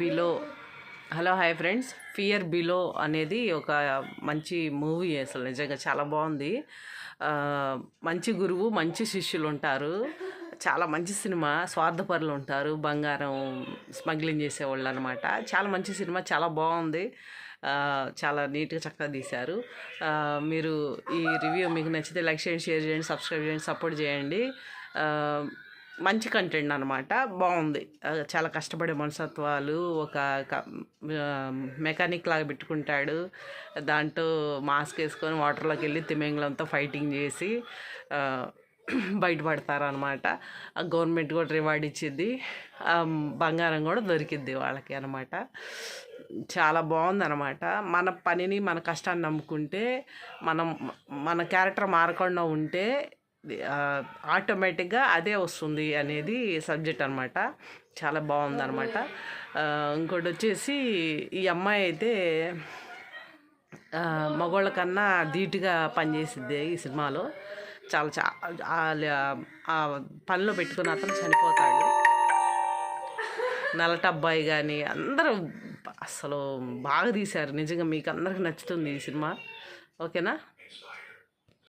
Below hello hi friends fear below అనేది ఒక మంచి మూవీ అసలు నిజంగా చాలా బాగుంది. మంచి గురువు మంచి శిష్యులు ఉంటారు. చాలా మంచి సినిమా స్వార్థపరులు ఉంటారు. బంగారం స్మగ్లింగ్ చేసేవాళ్ళు అనమాట చాలా మంచి సినిమా చాలా బాగుంది. చాలా నీట్గా చక్కగా తీశారు. మీరు ఈ రివ్యూ మీకు నచ్చితే లైక్ చేయండి షేర్ చేయండి సబ్స్క్రైబ్ చేయండి సపోర్ట్ చేయండి. మంచి కంటెంట్ అనమాట బాగుంది. చాలా కష్టపడే మనసత్వాలు ఒక క- మెకానిక్ లాగా పెట్టుకుంటాడు. దాంట్లో మాస్క్ వేసుకొని వాటర్లోకి వెళ్ళి తిమింగలంతో ఫైటింగ్ చేసి బయటపడతారనమాట గవర్నమెంట్ కూడా రివార్డ్ ఇచ్చింది బంగారం కూడా దొరికిద్ది వాళ్ళకి అనమాట చాలా బాగుంది అనమాట మన పనిని మన కష్టాన్ని నమ్ముకుంటే మనం మన క్యారెక్టర్ మారకుండా ఉంటే ఆటోమేటిక్గా అదే వస్తుంది అనేది సబ్జెక్ట్ అనమాట చాలా బాగుంది అనమాట ఇంకోటి వచ్చేసి ఈ అమ్మాయి అయితే ఆ, మగవాళ్ళ కన్నా ధీటుగా పనిచేసిద్ది ఈ సినిమాలో. చాలా చా పనిలో పెట్టుకున్న అతను చనిపోతాడు. నల్లటబ్బాయి కానీ అందరూ అసలు బాగా తీశారు. నిజంగా మీకు అందరికి నచ్చుతుంది ఈ సినిమా. ఓకేనా?